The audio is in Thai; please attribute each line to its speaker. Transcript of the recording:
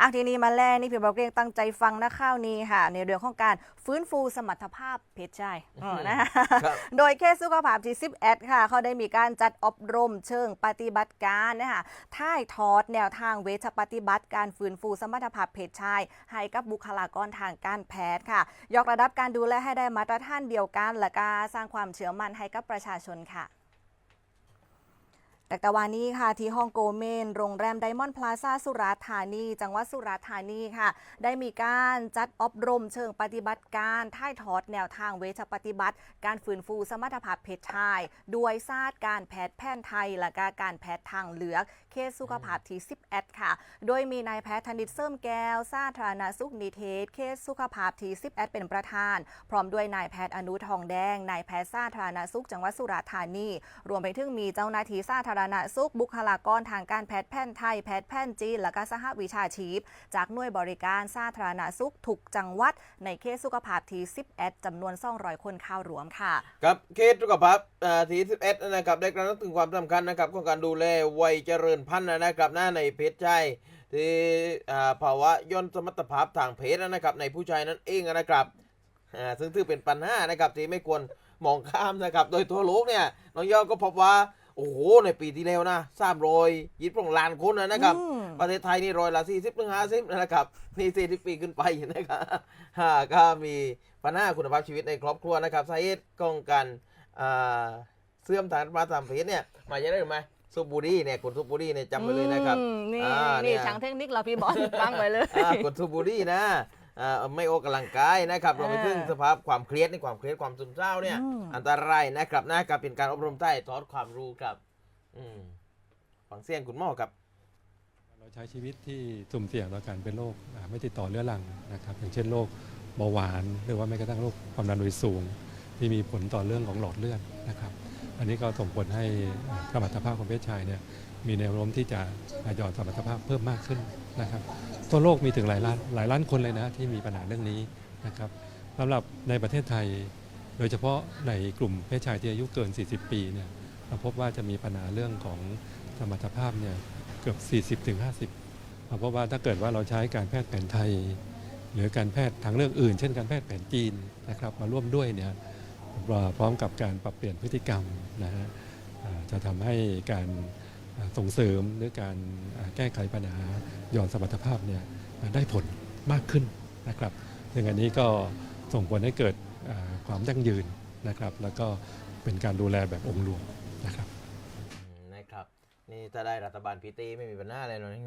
Speaker 1: อะทีนี้มาแล่นี่พี่บอกเรียงตั้งใจฟังนะข้าวนี้ค่ะ ในเรื่องของการฟื้นฟูสมรรถภาพเพชรใช่อ๋อนะคะ
Speaker 2: ครับ
Speaker 1: โดยเคสสุขภาพที่11ค่ะ เขาได้มีการจัดอบรมเชิงปฏิบัติการนะคะท่ายทอดแนวทางเวชปฏิบัติการฟื้นฟูสมรรถภาพเพศชาย ให้กับบุคลากรทางการแพทย์ค่ะ ยกระดับการดูแลให้ได้มาตรฐานเดียวกัน และการสร้างความเชื่อมั่นให้กับประชาชนค่ะ แต่ตะวันนี้ค่ะที่ห้องโกเมน โรงแรมไดมอนด์พลาซาสุราษฎร์ธานี จังหวัดสุราษฎร์ธานีค่ะ ได้มีการจัดอบรมเชิงปฏิบัติการท่ายทอดแนวทางเวชปฏิบัติ การฟื้นฟูสมรรถภาพเพศชาย ด้วยศาสตร์การแพทย์แผนไทย และกการแพทย์ทางเลือก เคสสุขภาพที่11ค่ะ โดยมีนายแพทย์ธนิตเสริมแก้วสาธารณสุขนิเทศ เคสสุขภาพที่11เป็นประธาน พร้อมด้วยนายแพทย์อนุทองแดงนายแพทย์สาธารณสุขจังหวัดสุราษฎร์ธานี รวมไปถึงมีเจ้าหน้าที่สาธารรณสุขบุคลากรทางการแพทย์แผนไทย แพทย์แผนจีน และก็สหวิชาชีพ จากหน่วยบริการสาธารณสุขทุกจังหวัด ในเคสสุขภาพที่11จำนวน200 คนเข้ารวมค่ะ
Speaker 2: ครับเคสสุขภาพอ่าที11นะครับได้กระนึกถึงความสำคัญนะครับของการดูแลวัยเจริญพันธุ์นะครับหน้าในเพศชายที่ภาวะย่นสมรรถภาพทางเพศนะครับ ในผู้ชายนั่นเองนะครับซึ่งถือเป็นปัญหานะครับที่ไม่ควรมองข้ามนะครับ โดยทั่วโลกเนี่ยน้องยอก็พบว่า โอ้โห ในปีที่แล้วนะสามรอยยี่สิบล้านคนนะนะครับ
Speaker 1: อืม
Speaker 2: ประเทศไทยนี่ร้อยละสี่สิบถึงห้าสิบนะครับนี่สี่สิบปีขึ้นไปนะครับฮ่าก็มีปัญหาคุณภาพชีวิตในครอบครัวนะครับสาเหตุของการอ่าเสื่อมทางมาตามเพศเนี่ยมาจะได้หรือไม่สูบบุหรี่เนี่ยคนสูบบุหรี่เนี่ยจำไว้เลยนะครับ
Speaker 1: อืมนี่
Speaker 2: อ่า
Speaker 1: นี่
Speaker 2: เนี่ย
Speaker 1: ช่างเทคนิคเราพี่บอลฟังไปเลย
Speaker 2: อ่าคนสูบบุหรี่นะอ่า ไม่ออกกำลังกายนะครับรวมไปถึง
Speaker 1: อ่า
Speaker 2: สภาพความเครียดในความเครียดความซึมเศร้าเนี่ย
Speaker 1: อืม
Speaker 2: อันตรายนะครับน่ากับเป็นการอบรมใต้ทอดความรู้ครับอืมฟังเสียงคุณหมอครับ
Speaker 3: เราใช้ชีวิตที่สุ่มเสี่ยงต่อการเป็นโรคอ่าไม่ติดต่อเรื้อรังนะครับ อย่างเช่นโรคเบาหวาน หรือว่าแม้กระทั่งโรคความดันโลหิตสูง ที่มีผลต่อเรื่องของหลอดเลือดนะครับ อันนี้ก็ส่งผลให้สมรรถภาพของเพศชายเนี่ยมีแนวโน้มที่จะหย่อนสมรรถภาพเพิ่มมากขึ้นนะครับทั่วโลกมีถึงหลายล้านหลายล้านคนเลยนะที่มีปัญหาเรื่องนี้นะครับสำหรับในประเทศไทย โดยเฉพาะในกลุ่มเพศชายที่อายุเกิน 40 ปีเนี่ยเราพบว่าจะมีปัญหาเรื่องของสมรรถภาพเนี่ยเกือบ 40-50เราพบว่าถ้าเกิดว่าเราใช้การแพทย์แผนไทย หรือการแพทย์ทางเลือกอื่น เช่นการแพทย์แผนจีนนะครับมาร่วมด้วยเนี่ย พร้อมกับการปรับเปลี่ยนพฤติกรรมนะฮะจะทำให้การส่งเสริมหรือการแก้ไขปัญหาหย่อนสมรรถภาพเนี่ยได้ผลมากขึ้นนะครับซึ่งอันนี้ก็ส่งผลให้เกิดความยั่งยืนนะครับ แล้วก็เป็นการดูแลแบบองค์รวมนะครับ
Speaker 2: นะครับ นี่ถ้าได้รัฐบาลพีตีไม่มีปัญหาอะไรหรอกนี่